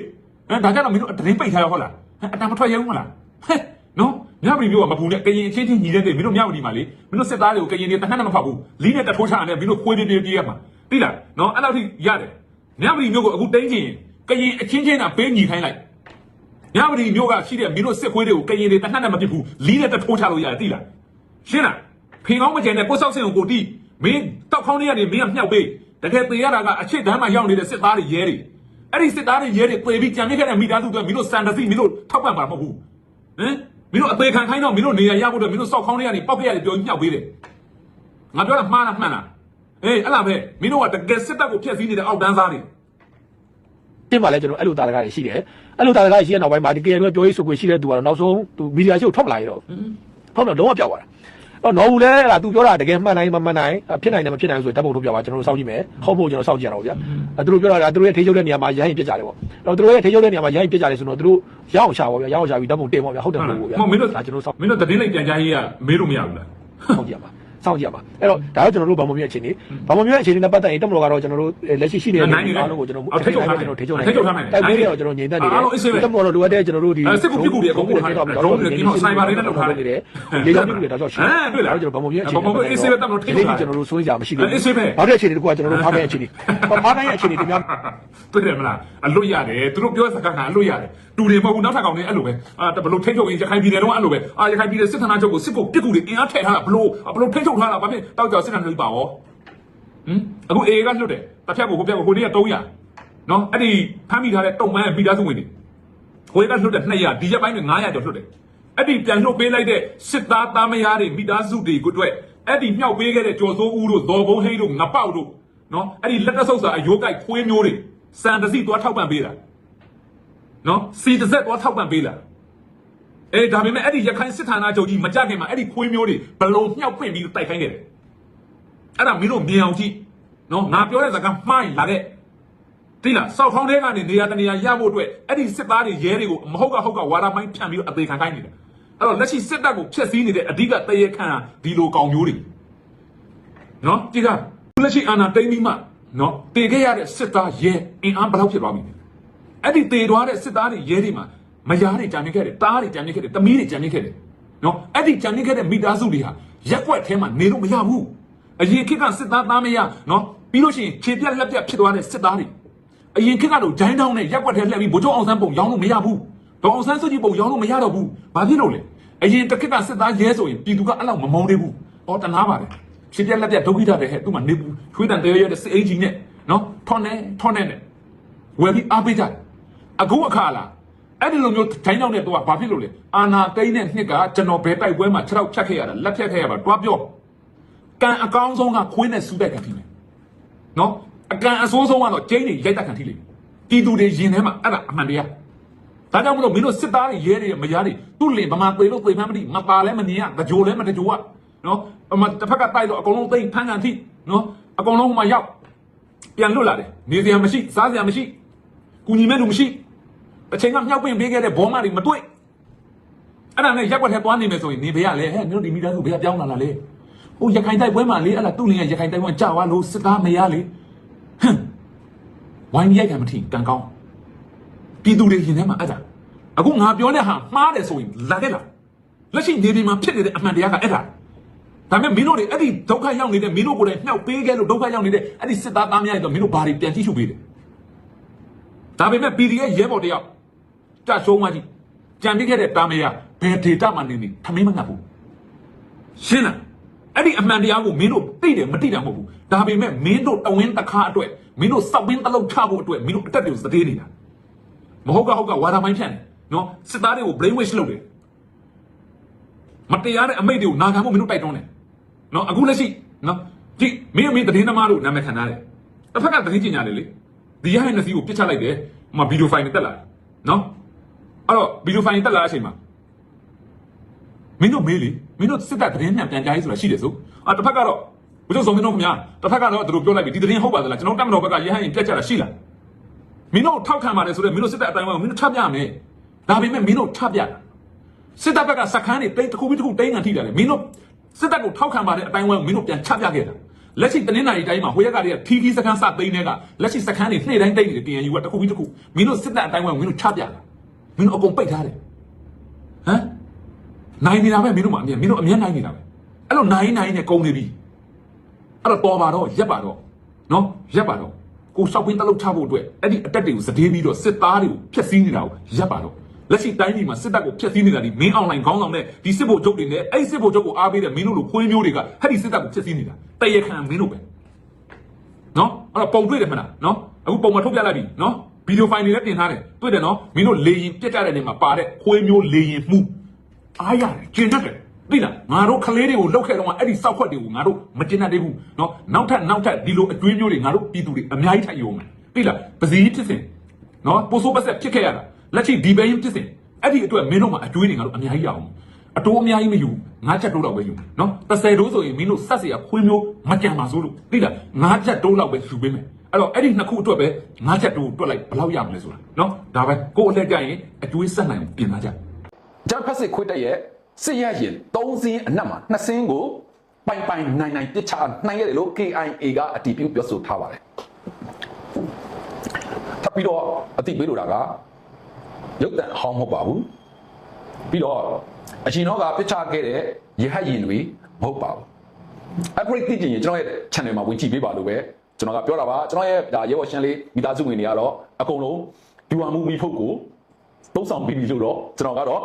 အဲဒါကြတော့မင်းတို့တရင်ပိတ်ထားရဟုတ်လားအတမထွက်ရဘူးမလားဟဲ့နော် မြပရီမျိုးကမပူနဲ့ကရင်ချင်းချင်းညီတဲ့တဲ့မင်းတို့မြပရီမှာလေမင်းတို့စစ်သားတွေကိုကရင်တွေတခဏနဲ့မဖောက်ဘူးလီးနဲ့တထိုးချရတယ်မင်းတို့ခွေးပြေးပြေးပြေးရမှာသိလားနော်အဲ့လောက်ထိရတယ်မြပရီမျိုးကိုအခုတင်းချင်ကရင်အချင်းချင်းကပေးညီခိုင်းလိုက်ညမဒီမျိုးကရှိတဲ့မင်းတို့စစ်ခွေးတွေကိုကရင်တွေတနှက်နဲ့မဖြစ်ဘူးလီးနဲ့တထိုးချလို့ရတယ်သိလားရှင်းလားဖင်ကောင်းမကျန်တဲ့ကိုစောက်စင်ကိုကိုတီးမင်းတောက်ခေါင်းလေးကနေမင်းကမြှောက်ပေးတကယ်ပေရတာကအချစ်တန်းမှာရောက်နေတဲ့စစ်သားတွေရဲတွေအဲ့ဒီစစ်သားတွေရဲတွေပေပြီးကြံမြစ်ခဲ့တဲ့မိသားစုတွေမင်းတို့စန်တစီမင်းတို့ထောက်ပံ့ပါမဟုတ်ဘူးဟမ် မင်းတို့အသေးခံခိုင်းတော့မင်းတို့နေရာရဖို့အတွက်မင်းတို့စောက်ခေါင်းလေးကနေပောက်ခဲ့ရတယ်ပြောမြှောက်ပေးတယ်ငါပြောတာမှားလားမှန်လားအေးအဲ့လားပဲမင်းတို့ကတကယ်စစ်တပ်ကိုဖျက်ဆီးနေတဲ့အောက်တန်းသားတွေတင်းပါလဲကျွန်တော်အဲ့လိုတာတကားတွေရှိတယ်အဲ့လိုတာတကားတွေရှိတဲ့နောက်ပိုင်းမှာဒီ KN ကပြောရေးဆိုခွင့်ရှိတဲ့သူကတော့နောက်ဆုံးသူမီဒီယာရှိကိုထွက်မလာရတော့ဟုတ်တော့လုံးဝပြောက်သွားတာ တော့နော်ဘူးလဲအဲ့ဒါ तू ပြောတာတကယ်မှန်နိုင်မမှန်နိုင်ဖြစ်နိုင်တယ်မဖြစ်နိုင်ဘူးဆိုရင်ဓာတ်ပုံထုတ်ပြပါကျွန်တော်တို့စောင့်ကြည့်မယ်ဟုတ်ဖို့ကျွန်တော်စောင့်ကြည့်ရအောင်ဗျာအဲ့သူတို့ပြောတာသူတို့ရဲ့ထိချုပ်တဲ့နေရာမှာရိုင်းပြစ်ကြတယ်ပေါ့အဲ့တော့သူတို့ရဲ့ထိချုပ်တဲ့နေရာမှာရိုင်းပြစ်ကြတယ်ဆိုတော့သူတို့ရအောင်ရှာပါဗျာရအောင်ရှာပြီးဓာတ်ပုံတင်ပါဗျာဟုတ်တယ်မဟုတ်ဘူးဗျာမဟုတ်မင်းတို့ဒါကျွန်တော်စောင့်မင်းတို့တည်င်းလိုက်ပြန်ကြားရေးကမေးလို့မရဘူးလားစောင့်ကြည့်ရပါ စောင့်ကြည့်ရပါအဲ့တော့ဒါတော့ကျွန်တော်တို့ဗမာမျိုးအခြေအနေဗမာမျိုးအခြေအနေနဲ့ပတ်သက်ရင်တက်မလို့ကတော့ကျွန်တော်တို့လက်ရှိရှိနေတဲ့အားလုံးကိုကျွန်တော်ထိချုပ်ထားကျွန်တော်ထိချုပ်နိုင်တိုက်ပွဲတွေတော့ကျွန်တော်ငြိမ်သက်နေတယ်တက်မလို့တော့လိုအပ်တဲ့ကျွန်တော်တို့ဒီလေကြောင်းပြုတ်တွေတော့ရှိတယ်လေကြောင်းပြုတ်တွေတော့ရှိတယ်ဒါကျွန်တော်ဗမာမျိုးအခြေအနေကျွန်တော်တို့စိုးရမရှိသေးဘူးနောက်တဲ့အခြေအနေတကူကကျွန်တော်တို့ဖားတဲ့အခြေအနေဖားတဲ့အခြေအနေတွေများတွေ့တယ်မလားအလွတ်ရတယ်သူတို့ပြောစကားကအလွတ်ရတယ်တူတယ်မဟုတ်ဘူးနောက်ထပ်ကောင်တွေအဲ့လိုပဲအာဘလို့ထိတ်ထုတ်ရင်ရခိုင်ပြည်နယ်တော့အဲ့လိုပဲအာရခိုင်ပြည်နယ်စစ်ဌာနချုပ်ကိုစစ်ကိုပြစ်ကူတွေအင်အားထည့်ထားတာဘလို့ဘလို့ထိတ်ထုတ်ထားတာဘာဖြစ်တောက်ကြော်စစ်ဌာနချုပ်ပါရောဟမ်အခုအေကလွတ်တယ်တစ်ဖြတ်ကိုကိုပြတ်ကိုကိုနေ့က300နော်အဲ့ဒီဖမ်းမိထားတဲ့တုံမန်းမိသားစုဝင်တွေကိုရကလွတ်တယ်200ဒီရက်ပိုင်းတွေ900ကျော်လွတ်တယ်အဲ့ဒီပြန်လွတ်ပေးလိုက်တဲ့စစ်သားသားမယားတွေမိသားစုတွေကိုအတွက်အဲ့ဒီမြောက်ပေးခဲ့တဲ့ကျော်စိုးဦးတို့ဇော်ဘုံဟိန်းတို့ငပေါက်တို့နော်အဲ့ဒီလက်တဆုပ်စာအယိုးကိုက်ခွေးမျိုးတွေစံတစီသွားထောက်ပံ့ပေးတာနော်စီတစ်ဆက်သွားထောက်ပံ့ပေးလာ အေးဒါပေမဲ့အဲ့ဒီရခိုင်စစ်ဌာနချုပ်ကြီးမကြခင်မှာအဲ့ဒီခွေးမျိုးတွေဘလုံးမြှောက်ပင့်ပြီးတိုက်ခိုင်းခဲ့တယ်အဲ့ဒါမင်းတို့မြင်အောင်ကြည့်နော်ငါပြောတဲ့စကားမှားရင်လာတဲ့တိလားစောက်ခေါင်းထဲကနေနေရာတနေရာရဖို့အတွက်အဲ့ဒီစစ်သားတွေရဲတွေကိုမဟုတ်ကဟုတ်ကဝါဒမိုင်းဖြန့်ပြီးတော့အသေးခံခိုင်းနေတယ်အဲ့တော့လက်ရှိစစ်တပ်ကိုဖျက်ဆီးနေတဲ့အဓိကတရေခံဒီလိုကောင်မျိုးတွေနော်ဒီကလက်ရှိအာဏာသိမ်းပြီးမှနော်တည်ခဲ့ရတဲ့စစ်သားရဲအင်အားဘယ်လောက်ဖြစ်သွားပြီလဲအဲ့ဒီတေသွားတဲ့စစ်သားတွေရဲတွေမှာ မယားတွေကြံနေခဲ့တယ်တားတွေကြံနေခဲ့တယ်တမီးတွေကြံနေခဲ့တယ်နော်အဲ့ဒီကြံနေခဲ့တဲ့မိသားစုတွေဟာရက်ွက်ထဲမှာနေလို့မရဘူးအရင်ခေတ်ကစစ်သားသားမရနော်ပြီးလို့ရှိရင်ခြေပြက်လက်ပြက်ဖြစ်သွားတဲ့စစ်သားတွေအရင်ခေတ်ကတော့ဂျိုင်းတောင်းနဲ့ရက်ွက်ထဲလှည့်ပြီးဗိုလ်ချုပ်အောင်ဆန်းပုံရောင်းလို့မရဘူးဒေါအောင်ဆန်းစုကြည်ပုံရောင်းလို့မရတော့ဘူးဘာဖြစ်လို့လဲအရင်တစ်ခေတ်ကစစ်သားရဲဆိုရင်ပြည်သူကအဲ့လောက်မမုန်းသေးဘူးဟောတနာပါတယ်ခြေပြက်လက်ပြက်ဒုက္ခိတတဲ့ဟဲ့သူ့မှာနေဘူးချွေးတန်တဲရဲတဲ့စစ်အင်ဂျင်နဲ့နော်ထွန်နေထွန်နေနဲ့ဝယ်ပြီးအားပေးကြတယ်အခုအခါလား အဲ့ဒီလိုမျိုးတိုင်းကြောင်တဲ့တော့ဘာဖြစ်လို့လဲအာနာသိန်းတဲ့နှစ်ကကျွန်တော်ဘယ်တိုက်ပွဲမှာခြေထောက်ဖြတ်ခဲ့ရတာလက်ဖြတ်ခဲ့ရပါတွားပြောကံအကောင်းဆုံးကခွေးနဲ့စူးတဲ့ခံထိမယ်နော်အကံအဆိုးဆုံးကတော့ကျင်းနေရိုက်တက်ခံထိလိမ့်ပြည်သူတွေရင်ထဲမှာအဲ့ဒါအမှန်တရားဒါကြောင့်မလို့မင်းတို့စစ်သားတွေရဲတွေမယားတွေသူ့လင်ဗမာသေလို့သေမှန်းမသိမပါလဲမနေရကြိုလဲမတကြိုကနော်အမတစ်ဖက်ကတိုက်လို့အကုန်လုံးသိမ့်ဖန်းကန်ထိနော်အကုန်လုံးဟိုမှာရောက်ပြန်လွတ်လာတယ်နေစရာမရှိစားစရာမရှိကူညီမဲ့လူမရှိ အချိန်ကမြောက်ပင့်ပေးခဲ့တဲ့ဘောမတွေမတွေ့အဲ့ဒါနဲ့ရက်ွက်ထဲသွားနေမယ်ဆိုရင်နေဘရလဲဟဲ့တို့ဒီမိသားစုဘယ်ပြောင်းလာလာလဲဟိုရခိုင်တိုက်ပွဲမှာလေအဲ့ဒါသူ့လင်ရရခိုင်တိုက်ပွဲကြာသွားလို့စစ်သားမရလေဟမ်ဝိုင်းရိုက်ခံမထီကံကောင်းပြည်သူတွေရင်ထဲမှာအဲ့ဒါအခုငါပြောတဲ့ဟာမှားတယ်ဆိုရင်လာခဲ့လားလက်ရှိနေပြည်မှာဖြစ်နေတဲ့အမှန်တရားကအဲ့ဒါဒါပေမဲ့မင်းတို့တွေအဲ့ဒီဒုက္ခရောက်နေတဲ့မင်းတို့ကိုယ်တိုင်နှောက်ပေးခဲ့လို့ဒုက္ခရောက်နေတဲ့အဲ့ဒီစစ်သားသားများတွေတော့မင်းတို့ဘာတွေပြန်ကြည့်ရှုပေးတယ်ဒါပေမဲ့ PDF ရဲဘော်တယောက် ကြရှုံးမှကြီးကြံပြစ်ခဲ့တဲ့တာမယာဘဘယ်ဒေတာမှနေနေထမင်းမငတ်ဘူးရှင်းလားအဲ့ဒီအမှန်တရားကိုမင်းတို့သိတယ်မသိတာမဟုတ်ဘူးဒါပေမဲ့မင်းတို့တဝင်းတစ်ခါအတွက်မင်းတို့စောက်ပင်းတစ်လုံးချဖို့အတွက်မင်းတို့အတက်တွေကိုစသေးနေတာမဟုတ်ကဟုတ်ကဝါဒမိုင်းဖြန့်တယ်နော်စစ်သားတွေကို brain wash လုပ်တယ်မတရားတဲ့အမိတ်တွေကိုနာခံဖို့မင်းတို့တိုက်တွန်းတယ်နော်အခုလက်ရှိနော်ကြည့်မင်းအမင်းသတင်းသမားတို့နာမည်ခံထားတယ်တစ်ဖက်ကသတင်းကျင်ညာတယ်လေဒီရဟရဲ့နစီကိုပြစ်ချလိုက်တယ်ဟိုမှာဗီဒီယိုဖိုင်တွေတက်လာတယ်နော် အဲ့တော့ဗီဒီယိုဖိုင်တွေတက်လာတဲ့အချိန်မှာမင်းတို့မေးလေမင်းတို့စစ်တပ်သတင်းမြန်ပြန်ကြားရေးဆိုတာရှိတယ်ဆိုအာတစ်ဖက်ကတော့ဘုရားဆောင်မင်းတို့ခင်ဗျာတစ်ဖက်ကတော့သူတို့ပြောလိုက်ပြီဒီသတင်းဟုတ်ပါသလားကျွန်တော်တက်မတော်ဘက်ကရဟန်းရင်ပြက်ကြတာရှိလားမင်းတို့ထောက်ခံပါတယ်ဆိုတော့မင်းတို့စစ်တပ်အတိုင်းဝိုင်းမင်းတို့ထပ်ပြမယ်ဒါပေမဲ့မင်းတို့ထပ်ပြတာစစ်တပ်ဘက်ကစခန်းတွေတိတ်တစ်ခုပြီးတစ်ခုတိတ်ငံထိတာလေမင်းတို့စစ်တပ်ကိုထောက်ခံပါတဲ့အတိုင်းဝိုင်းမင်းတို့ပြန်ချပြခဲ့တာလက်ရှိတနင်္လာရီတိုင်းမှာဟိုရက်ကတည်းကထီခီစခန်းစသိန်းတွေကလက်ရှိစခန်းတွေနေ့တိုင်းတိတ်နေတယ် TNU ကတစ်ခုပြီးတစ်ခုမင်းတို့စစ်တပ်အတိုင်းဝိုင်းမင်းတို့ချပြတာ မင်းတို့အကုန်ပိတ်ထားတယ်ဟမ်နိုင်နေတာပဲမင်းတို့မှအမြင်မင်းတို့အမြင်နိုင်နေတာပဲအဲ့လိုနိုင်နိုင်နဲ့ကုန်နေပြီအဲ့တော့တော်ပါတော့ရက်ပါတော့နော်ရက်ပါတော့ကိုရှောက်ပင်းတလုတ်ချဖို့အတွက်အဲ့ဒီအတက်တွေကိုစတေးပြီးတော့စစ်သားတွေကိုဖျက်ဆီးနေတာကိုရက်ပါတော့လက်ရှိတိုင်းပြည်မှာစစ်တပ်ကိုဖျက်ဆီးနေတာဒီမင်းအွန်လိုင်းခေါင်းဆောင်နဲ့ဒီစစ်ဗိုလ်ချုပ်တွေနဲ့အဲ့ဒီစစ်ဗိုလ်ချုပ်ကိုအားပေးတဲ့မင်းတို့လိုခွေးမျိုးတွေကဟဲ့ဒီစစ်တပ်ကိုဖျက်ဆီးနေတာတရခံမင်းတို့ပဲနော်အဲ့တော့ပုံတွေ့တယ်မလားနော်အခုပုံမထုတ်ပြလိုက်ပြီနော် ဗီဒီယိုဖိုင်တွေလည်းတင်ထားတယ်တွေ့တယ်နော်မင်းတို့လေရင်ပြက်ကြတဲ့နေမှာပါတဲ့ခွေးမျိုးလေရင်မှုအားရတယ်ကျင်တတ်တယ်သိလားငါတို့ကလေးတွေကိုလောက်ခဲ့တော့အဲ့ဒီစောက်ခွက်တွေကိုငါတို့မကျင်တတ်သေးဘူးနော်နောက်ထပ်နောက်ထပ်ဒီလိုအကျွေးမျိုးတွေငါတို့ပြည်သူတွေအများကြီးထိုက်ရုံပဲသိလားပစည်းဖြစ်စဉ်နော်ပိုဆိုးပဆက်ဖြစ်ခဲ့ရတာလက်ရှိဒီဘဲရင်ဖြစ်စဉ်အဲ့ဒီအတွက်မင်းတို့မှာအကျွေးတွေငါတို့အများကြီးရအောင်အတိုးအများကြီးမယူငါးချက်တိုးတော့ပဲယူနော်30တိုးဆိုရင်မင်းတို့စက်စရာခွေးမျိုးမကြံပါစို့လို့သိလားငါးချက်တိုးတော့ပဲယူပေးမယ် အဲ့တော့အဲ့ဒီနှစ်ခုအတွက်ပဲငါးချက်တူတွက်လိုက်ဘယ်လောက်ရမလဲဆိုတာနော်ဒါပဲကိုယ်အလက်ကြရင်အကျွေးဆက်နိုင်အောင်ပြင်လာကြဂျက်ဖက်စစ်ခွတ်တက်ရဲ့စစ်ရရင်၃စင်းအနက်မှာ၂စင်းကိုပိုင်ပိုင်နိုင်နိုင်တစ်ချနိုင်ရတယ်လို့ KIA ကအတည်ပြုပြောဆိုထားပါတယ်ထပ်ပြီးတော့အတိပေးလိုတာကရုပ်တံအဟောင်းမဟုတ်ပါဘူးပြီးတော့အရှင်တော်ကပြချခဲ့တဲ့ရဟတ်ရင်တွေမဟုတ်ပါဘူး upgrade တည်ကျင်ရင်ကျွန်တော်ရဲ့ channel မှာဝင်ကြည့်ပေးပါလို့ပဲ ကျွန်တော်ကပြောတာပါကျွန်တော်ရဲ့ဒါရေဘော်ရှန်လေးမိသားစုဝင်တွေကတော့အကုန်လုံးဒီဝါမှုမိဖို့ကိုသုံးဆောင်ပြီးပြီလို့တော့ကျွန်တော်ကတော့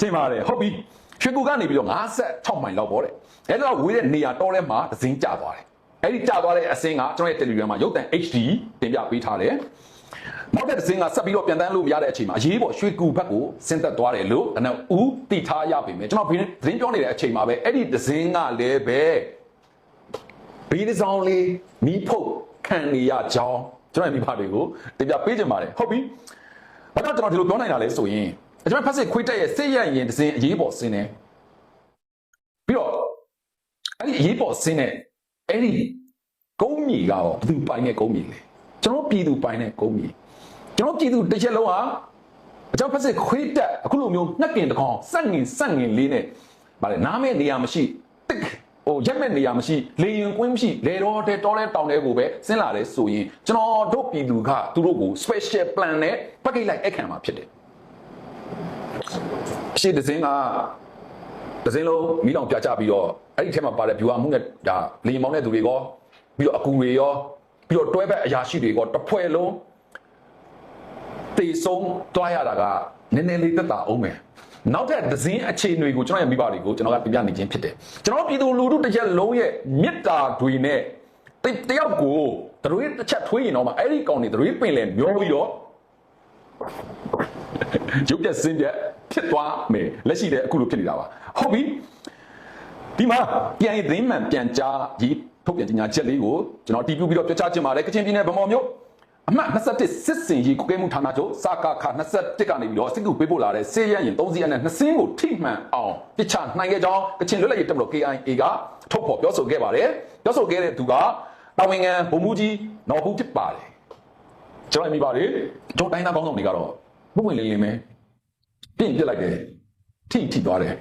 တင်ပါတယ်ဟုတ်ပြီရွှေကူကနေပြီးတော့56မိုင်လောက်ပေါ့တဲ့အဲ့တော့ဝေးတဲ့နေရာတော့လဲမှာသစင်းကျသွားတယ်အဲ့ဒီကျသွားတဲ့အစင်းကကျွန်တော်ရဲ့ Telegram မှာရုပ်သံ HD တင်ပြပေးထားတယ်နောက်တဲ့သစင်းကဆက်ပြီးတော့ပြန်တန်းလို့မရတဲ့အချိန်မှာအရေးပေါ်ရွှေကူဘက်ကိုဆင်းသက်သွားတယ်လို့အနောက်ဦးတိထားရပြီမယ်ကျွန်တော်သတင်းပြောနေတဲ့အချိန်မှာပဲအဲ့ဒီသစင်းကလည်းပဲ ဘီဒီဆောင်လေးမီးဖုတ်ခံနေရကြောင်းကျွန်တော်ရဲ့မိဘတွေကိုတင်ပြပေးကြပါတယ်ဟုတ်ပြီဘာကြောင့်ကျွန်တော်ဒီလိုပြောနိုင်တာလဲဆိုရင်ကျွန်တော်ဖက်စစ်ခွေးတက်ရဲ့စိတ်ရရင်တစ်စင်းအရေးပေါ်ဆင်းနေပြီးတော့အဲ့ဒီအရေးပေါ်ဆင်းနေအဲ့ဒီကုန်းမြေကတော့ဘယ်သူပိုင်တဲ့ကုန်းမြေလဲကျွန်တော်ပြည်သူပိုင်တဲ့ကုန်းမြေကျွန်တော်ပြည်သူတစ်ချက်လုံးဟာအကြောင်းဖက်စစ်ခွေးတက်အခုလိုမျိုးနှက်ကင်တကောင်စက်ငင်စက်ငင်လေးနဲ့ဗါလေနားမဲ့နေရာမရှိတစ် ဟိုရက်မဲ့နေရာမရှိလေရင်ကွင်းမရှိလေတော့တဲ့တော်လဲတောင်တဲ့ကိုပဲဆင်းလာတယ်ဆိုရင်ကျွန်တော်တို့ပြည်သူကသူတို့ကို special plan နဲ့ပတ်ကိတ်လိုက်အခမ်းမှာဖြစ်တယ်အရှိတစ်စင်းကတစ်စင်းလုံးမိလောင်ပြချပြီးတော့အဲ့ဒီထဲမှာပါတဲ့ viewer မှုနဲ့ဒါလေရင်မောင်းတဲ့သူတွေရောပြီးတော့အကူတွေရောပြီးတော့တွဲဘက်အရာရှိတွေရောတစ်ဖွဲ့လုံးတေဆုံးတွားရတာကနည်းနည်းလေးသက်သာအောင်မယ် နောက်ထပ်ဒဇင်းအခြေအနေကိုကျွန်တော်ရဲ့မိဘတွေကိုကျွန်တော်ကပြပြနေခြင်းဖြစ်တယ်ကျွန်တော်ပြည်သူလူထုတစ်ရက်လုံးရဲ့မေတ္တာတွေနဲ့တိတ်တယောက်ကိုတရွေးတစ်ချက်ထွေးရင်တော့မှအဲ့ဒီကောင်တွေတရွေးပင်လဲမျောပြီးတော့ရုပ်ပြစင်းပြဖြစ်သွားမယ်လက်ရှိတဲ့အခုလိုဖြစ်နေတာပါဟုတ်ပြီဒီမှာပြန်ရင်သတင်းမှန်ပြန်ကြားရေးထုတ်ပြန်ကြေညာချက်လေးကိုကျွန်တော်တီးပြပြီးတော့ပြောချခြင်းပါတယ်ကချင်ပြည်နယ်ဗမော်မြို့ အမှတ်21စစ်စင်ကြီးကုကဲမှုဌာနချုပ်စာကာခ21ကနေပြီးတော့စစ်ကူပေးပို့လာတဲ့စေရရင်3စီးအနဲ့2စင်းကိုထိမှန်အောင်ပစ်ချနိုင်ခဲ့ကြောင်းကချင်လွတ်လပ်ရေးတပ်မတော် KIA ကထုတ်ဖော်ပြောဆိုခဲ့ပါတယ်ပြောဆိုခဲ့တဲ့သူကတာဝန်ခံဗိုလ်မှူးကြီးနော်ဘူးဖြစ်ပါတယ်ကျွန်တော်မိပါတယ်ကျွန်တော်တိုင်းသားကောင်းဆောင်တွေကတော့ဘုံဝင်လေးလေးပဲပြင့်ပြစ်လိုက်တယ်ထိထိသွားတယ်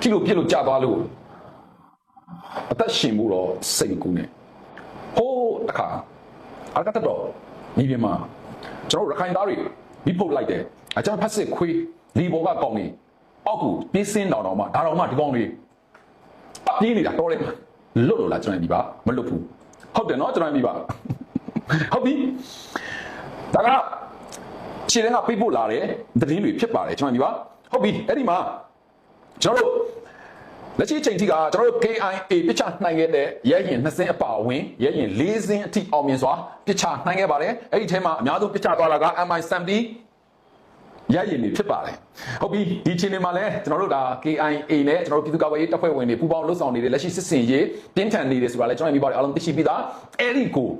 ထိလို့ပြစ်လို့ကြာသွားလို့အသက်ရှင်မှုတော့စိတ်ကူးနေဟိုးတခါအကတတော့ ညီပြမကျွန်တော်တို့ရခိုင်သားတွေမိပုတ်လိုက်တယ်အကျွန်တော်ဖက်စစ်ခွေးလီဘောကကောင်းနေအောက်ကိုပြေးစင်းတောင်တောင်မှဒါတော်မှဒီကောင်းလေးအပြေးနေတာတော်တယ်လွတ်လို့လားကျွန်တော်ဒီပါမလွတ်ဘူးဟုတ်တယ်နော်ကျွန်တော်ဒီပါဟုတ်ပြီဒါကခြေထဲကပိတ်ဖို့လာတယ်သတင်းတွေဖြစ်ပါတယ်ကျွန်တော်ဒီပါဟုတ်ပြီအဲ့ဒီမှာကျွန်တော်တို့ လက်ရှိအချိန်ထိကကျွန်တော်တို့ KIA ပြစ်ချနိုင်ခဲ့တဲ့ရဲရင်2စင်းအပါအဝင်ရဲရင်4စင်းအထိအောင်မြင်စွာပြစ်ချနိုင်ခဲ့ပါတယ်အဲ့ဒီထဲမှာအများဆုံးပြစ်ချသွားတာက MI70 ရရင်နေဖြစ်ပါတယ်ဟုတ်ပြီဒီချိန်တွေမှာလည်းကျွန်တော်တို့ဒါ KIA နဲ့ကျွန်တော်တို့ပြည်သူ့ကာကွယ်ရေးတပ်ဖွဲ့ဝင်တွေပူးပေါင်းလှုပ်ဆောင်နေတဲ့လက်ရှိစစ်စင်ရေးပြင်းထန်နေတယ်ဆိုတာလည်းကျွန်တော်မြင်ပါတယ်အားလုံးသိရှိပြီးသားအဲ့ဒီကို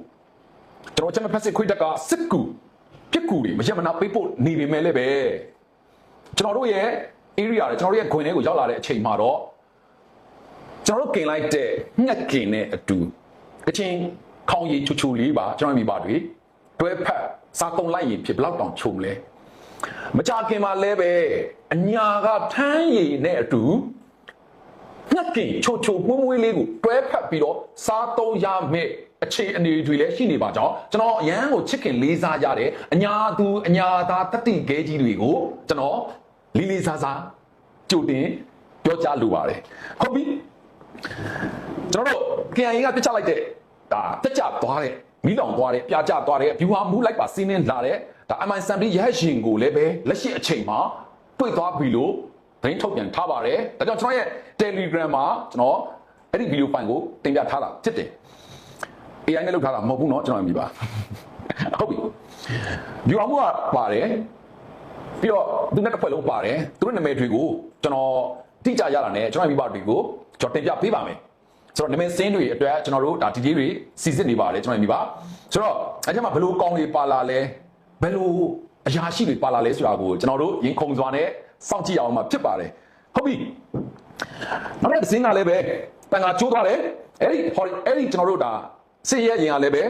ကျွန်တော်ချက်မဖက်စစ်ခွေးတက်ကစစ်ကူပြစ်ကူတွေမရမနာပေးဖို့နေပေမဲ့လည်းပဲကျွန်တော်တို့ရဲ့ area တွေကျွန်တော်တို့ရဲ့ခွင်ထဲကိုရောက်လာတဲ့အချိန်မှာတော့ ကျွန်တော်တို့กินလိုက်တဲ့ငှက်กินနဲ့အတူကချင်းခေါင်းရည်ချူချူလေးပါကျွန်တော်မြင်ပါတွေတွဲဖက်စားကုန်လိုက်ရင်ဖြစ်ဘလောက်တောင်ချုံလဲ မကြခင်မှာလဲပဲအညာကထမ်းရည်နဲ့အတူငှက်ကင်ချိုချိုမွေးမွေးလေးကိုတွဲဖက်ပြီးတော့စားသုံးရမယ့်အခြေအနေတွေလည်းရှိနေပါကြောင်းကျွန်တော်အရန်ကိုချစ်ခင်လေးစားကြတယ်အညာသူအညာသားတတိခဲကြီးတွေကိုကျွန်တော်လေးလေးစားစားကြိုတင်ပြောကြားလိုပါတယ်ဟုတ်ပြီ ကျွန်တော်တို့ KIA ကပြစ်ချလိုက်တဲ့ဒါတက်ကြသွားတဲ့မီးလောင်သွားတဲ့ပြာကျသွားတဲ့ view ဟာမူလိုက်ပါစီးနှင်းလာတဲ့ဒါ MI70 ရဟတ်ရှင်ကိုလည်းပဲလက်ရှိအချိန်မှာတွေ့သွားပြီလို့သတင်းထုတ်ပြန်ထားပါတယ်ဒါကြောင့်ကျွန်တော်ရဲ့ Telegram မှာကျွန်တော်အဲ့ဒီ video file ကိုတင်ပြထားတာဖြစ်တယ် AI နဲ့လုပ်ထားတာမဟုတ်ဘူးเนาะကျွန်တော်မြင်ပါဟုတ်ပြီ view အောင်မှုကပါတယ်ပြီးတော့သူနဲ့တစ်ဖွဲ့လုံးပါတယ်သူတို့နာမည်တွေကိုကျွန်တော် တိကျရတာနဲ့ကျွန်တော်မိဘတွေကိုကျွန်တော်တင်ပြပေးပါမယ်ဆိုတော့နာမည်စင်းတွေအတွက်ကျွန်တော်တို့ဒါဒီကြီးတွေစီစစ်နေပါတယ်ကျွန်တော်မိဘဆိုတော့အဲ့ကျမှဘယ်လိုကောင်းတွေပါလာလဲဘယ်လိုအရာရှိတွေပါလာလဲဆိုတာကိုကျွန်တော်တို့ရင်ခုန်စွာနဲ့စောင့်ကြည့်အောင်မှာဖြစ်ပါတယ်ဟုတ်ပြီနောက်တစ်စင်းကလည်းပဲတန်ခါကျိုးသွားတယ်အဲ့ဒီဟောအဲ့ဒီကျွန်တော်တို့ဒါစစ်ရဲရင်ကလည်းပဲ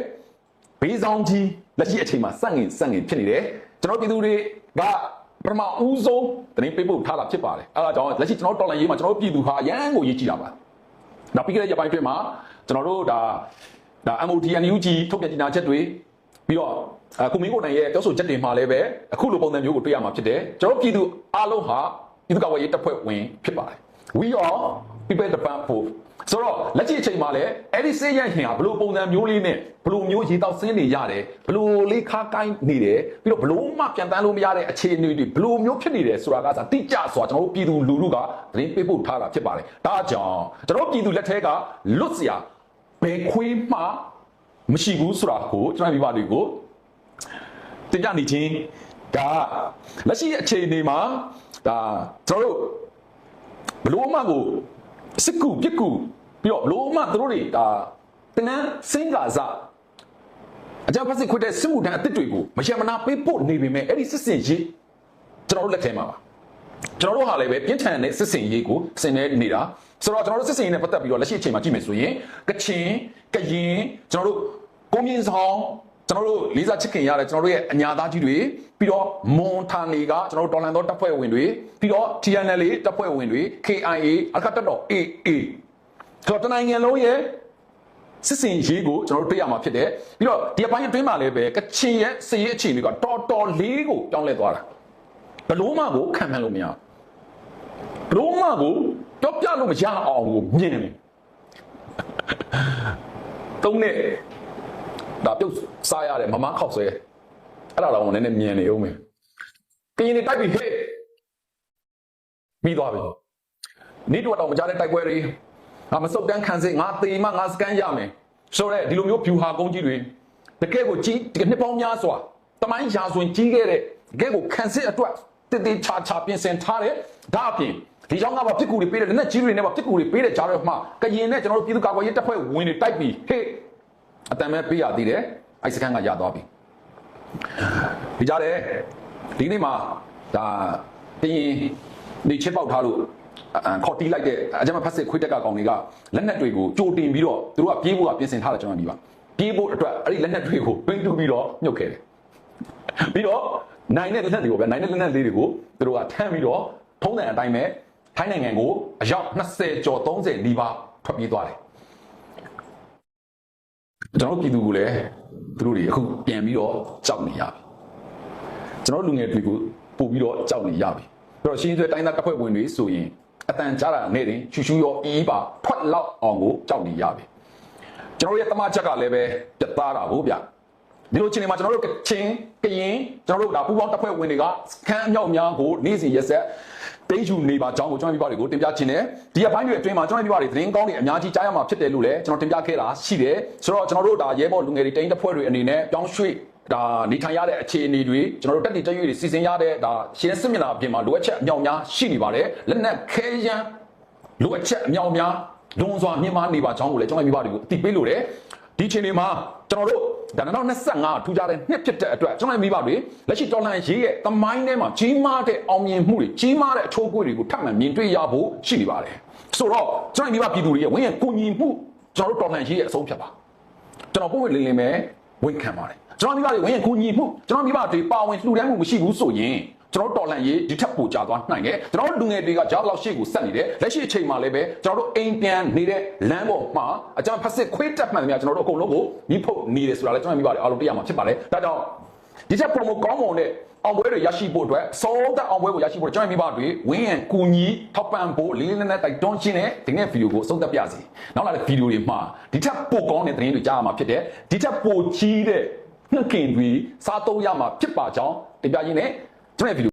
ဘေးဆောင်ကြီးလက်ရှိအချိန်မှာစန့်ငင်စန့်ငင်ဖြစ်နေတယ်ကျွန်တော်ပြည်သူတွေက ပထမဦးဆုံးတင်းပေးပို့ထားတာဖြစ်ပါတယ်အဲဒါကြောင့်လက်ရှိကျွန်တော်တော်လိုင်းရေးမှာကျွန်တော်ပြည်သူဟာရန်ကိုရေးကြည့်တာပါနောက်ပြီးခဲ့တဲ့ရက်ပိုင်းအတွင်းမှာကျွန်တော်တို့ဒါဒါ MOD NUG ထုတ်ပြန်ကြေညာချက်တွေပြီးတော့အခုမင်းကိုနိုင်ရဲ့ပြောဆိုချက်တွေမှာလည်းပဲအခုလိုပုံစံမျိုးကိုတွေ့ရမှာဖြစ်တယ်ကျွန်တော်ပြည်သူအားလုံးဟာပြည်သူ့ကာကွယ်ရေးတပ်ဖွဲ့ဝင်ဖြစ်ပါတယ် we are people the band for ဆိုတော့လက်ရှိအချိန်မှာလည်းအဲ့ဒီစေးရဟင်ဟာဘလို့ပုံစံမျိုးလေးနဲ့ဘလို့မျိုးရေတောက်ဆင်းနေရတယ်ဘလို့လေးခါကိုင်းနေတယ်ပြီးတော့ဘလို့မှပြန်တန်းလို့မရတဲ့အခြေအနေတွေဘလို့မျိုးဖြစ်နေတယ်ဆိုတာကစားတိကျစွာကျွန်တော်တို့ပြည်သူလူထုကသတင်းပေးပို့ထားတာဖြစ်ပါတယ်ဒါကြောင့်ကျွန်တော်တို့ပြည်သူလက်ထက်ကလွတ်စရာဘယ်ခွေးမှမရှိဘူးဆိုတာကိုကျွန်တော်မိဘတွေကိုတင်ပြနေချင်းဒါလက်ရှိအခြေအနေမှာဒါကျွန်တော်တို့ဘလို့မှကို စစ်ကူပြစ်ကူပြီးတော့ဘလို့မှသူတို့တွေဒါတနန်းစင်္ကာစအကြမ်းဖက်စစ်ခွတ်တဲ့စစ်မှုထမ်းအသစ်တွေကိုမရမနာပေးပို့နေပေမဲ့အဲ့ဒီစစ်စင်ရေးကျွန်တော်တို့လက်ထဲမှာပါကျွန်တော်တို့ဟာလည်းပဲပြင်းထန်တဲ့စစ်စင်ရေးကိုဆင်နေနေတာဆိုတော့ကျွန်တော်တို့စစ်စင်ရေးနဲ့ပတ်သက်ပြီးတော့လက်ရှိအချိန်မှာကြည့်မယ်ဆိုရင်ကချင်ကရင်ကျွန်တော်တို့ကိုမြင့်ဆောင် ကျွန်တော်တို့လေးစားချစ်ခင်ရတဲ့ကျွန်တော်တို့ရဲ့အညာသားကြီးတွေပြီးတော့မွန်ထာနေကကျွန်တော်တို့တော်လန်သောတပ်ဖွဲ့ဝင်တွေပြီးတော့ TNL တပ်ဖွဲ့ဝင်တွေ KIA အကတက်တော် AA ဆိုတော့တနိုင်ငံလုံးရဲ့စစ်စင်ရေးကိုကျွန်တော်တို့တွေ့ရမှာဖြစ်တယ်ပြီးတော့ဒီအပိုင်းအတွင်းမှာလည်းပဲကချင်ရဲ့စစ်ရေးအခြေအနေကတော်တော်လေးကိုပြောင်းလဲသွားတာဘလို့မှကိုခံမှန်းလို့မရဘလို့မှကိုတော့ပြလို့မရအောင်ကိုမြင်တယ်သုံးနဲ့ ဒါပြုတ်စားရတယ်မမခောက်ဆွဲအဲ့ဒါတော့နည်းနည်းမြင်နေဦးမယ်ကရင်နေတိုက်ပြီးဟဲ့ပြီးသွားပြီနေ့တော့တော့မကြတဲ့တိုက်ပွဲတွေငါမစုတ်တန်းခံစစ်ငါသေမှငါစကန်ရမယ်ဆိုတော့ဒီလိုမျိုးဖြူဟာကုန်းကြီးတွေတကယ်ကိုကြီးဒီနှစ်ပေါင်းများစွာတမိုင်းရာဇဝင်ကြီးခဲ့တဲ့တကယ်ကိုခံစစ်အတွက်တည်တည်ချာချာပြင်ဆင်ထားတဲ့ဒါအပြင်ဒီကြောင့်ကပါပြစ်ကူတွေပေးတဲ့လက်နက်ကြီးတွေနဲ့ပါပြစ်ကူတွေပေးတဲ့ကြားရမှာကရင်နဲ့ကျွန်တော်တို့ပြည်သူ့ကာကွယ်ရေးတပ်ဖွဲ့ဝင်တွေတိုက်ပြီးဟေး အတမ်းမဲ့ပေးရသေးတယ်အိုက်စကန်ကရသွားပြီဒီကြားတဲ့ဒီနေ့မှာဒါတင်းရင်ဒီချစ်ပေါက်ထားလို့ခေါ်တီးလိုက်တဲ့အကြမ်းဖက်စစ်ခွေးတက်ကကောင်တွေကလက်နက်တွေကိုကြိုတင်ပြီးတော့သူတို့ကပြေးဖို့ကပြင်ဆင်ထားတယ်ကျွန်တော်မြင်ပါပြေးဖို့အတွက်အဲ့ဒီလက်နက်တွေကိုတွင်းတူးပြီးတော့မြုပ်ခဲ့တယ်ပြီးတော့နိုင်တဲ့လက်နက်တွေကိုဗျနိုင်တဲ့လက်နက်လေးတွေကိုသူတို့ကထမ်းပြီးတော့ထုံးတဲ့အတိုင်းပဲထိုင်းနိုင်ငံကိုအယောက်20ကျော်30နီးပါးထွက်ပြေးသွားတယ် ကျွန်တော်တို့ပြည်သူကလည်းသူတို့တွေအခုပြန်ပြီးတော့ကြောက်နေရပြီကျွန်တော်လူငယ်တွေကိုပို့ပြီးတော့ကြောက်နေရပြီအဲ့တော့ရှင်းဆွဲတိုင်းသားတပ်ဖွဲ့ဝင်တွေဆိုရင်အတန်ကြားတာနဲ့တင်ရှူရှူရောအီးပါထွက်လောက်အောင်ကိုကြောက်နေရပြီကျွန်တော်ရဲ့တမချက်ကလည်းပဲပြတ်သားတာကိုဗျဒီလိုချင်းနေမှာကျွန်တော်တို့ချင်းကရင်ကျွန်တော်တို့ဒါပူပေါင်းတပ်ဖွဲ့ဝင်တွေကခန်းအမြောက်များကိုနေ့စဉ်ရက်ဆက် တိတ်ယူနေပါကြောင်းကိုကျွန်တော်မိဘတွေကိုတင်ပြခြင်းနဲ့ဒီအပိုင်းတွေအတွင်းမှာကျွန်တော်မိဘတွေသတင်းကောင်းတွေအများကြီးကြားရမှာဖြစ်တယ်လို့လည်းကျွန်တော်တင်ပြခဲ့တာရှိတယ်ဆိုတော့ကျွန်တော်တို့ဒါရဲဘော်လူငယ်တွေတိန်တစ်ဖွဲ့တွေအနေနဲ့ပြောင်းရွှေ့ဒါနေထိုင်ရတဲ့အခြေအနေတွေကျွန်တော်တို့တက်တည်တက်ရွေ့တွေစီစဉ်ရတဲ့ဒါရှင်းစစ်မျက်နှာအပြင်မှာလိုအပ်ချက်အမြောက်များရှိနေပါတယ်လက်နက်ခဲယမ်းလိုအပ်ချက်အမြောက်များလွန်စွာမြင့်မားနေပါကြောင်းကိုလည်းကျွန်တော်မိဘတွေကိုအသိပေးလို့တယ် ဒီချိန်တွေမှာကျွန်တော်တို့ဒါ2025ထူကြတဲ့နှစ်ဖြစ်တဲ့အတွက်ကျွန်တော်မိဘတွေလက်ရှိတော်လှန်ရေးရဲ့သမိုင်းထဲမှာကြီးမားတဲ့အောင်မြင်မှုတွေကြီးမားတဲ့အချိုးအကွေ့တွေကိုထပ်မံမြင်တွေ့ရဖို့ရှိနေပါတယ်ဆိုတော့ကျွန်တော်မိဘပြည်သူတွေရဲ့ဝင်းရဲ့ကိုညီမှုကျွန်တော်တို့တော်လှန်ရေးရဲ့အဆုံးဖြတ်ပါကျွန်တော်ပုံဝင်လင်းလင်းပဲဝန်ခံပါတယ်ကျွန်တော်မိဘတွေဝင်ရင်ကူညီမှုကျွန်တော်မိဘတွေပါဝင်လှူဒန်းမှုမရှိဘူးဆိုရင် ကျွန်တော်တော်လန်ရေးဒီထက်ပိုကြသွားနိုင်တယ်ကျွန်တော်လူငယ်တွေကကြားလောက်ရှေ့ကိုဆက်နေတယ်လက်ရှိအချိန်မှာလည်းပဲကျွန်တော်တို့အိမ်ပြန်နေတဲ့လမ်းပေါ်မှာအကြမ်းဖက်စစ်ခွေးတက်မှန်တယ်များကျွန်တော်တို့အကုန်လုံးကိုမိဖို့နေတယ်ဆိုတာလည်းကျွန်တော်မိဘတွေအားလုံးသိရမှာဖြစ်ပါတယ်ဒါကြောင့်ဒီချက် promo ကောင်းမွန်တဲ့အောင်ပွဲတွေရရှိဖို့အတွက်စောသက်အောင်ပွဲကိုရရှိဖို့ကျွန်တော်မိဘတွေဝင်းရန်ကူညီထောက်ပံ့ဖို့လေးလေးနက်နက်တိုက်တွန်းခြင်းနဲ့ဒီနေ့ဗီဒီယိုကိုအဆုံးသတ်ပြစီနောက်လာတဲ့ဗီဒီယိုတွေမှာဒီထက်ပိုကောင်းတဲ့သတင်းတွေကြားရမှာဖြစ်တယ်ဒီထက်ပိုကြီးတဲ့နှက်ကင်တွေစားသုံးရမှာဖြစ်ပါကြောင်းတင်ပြရင်းနဲ့ ကျွန်တော်ရဲ့ဗီဒီယို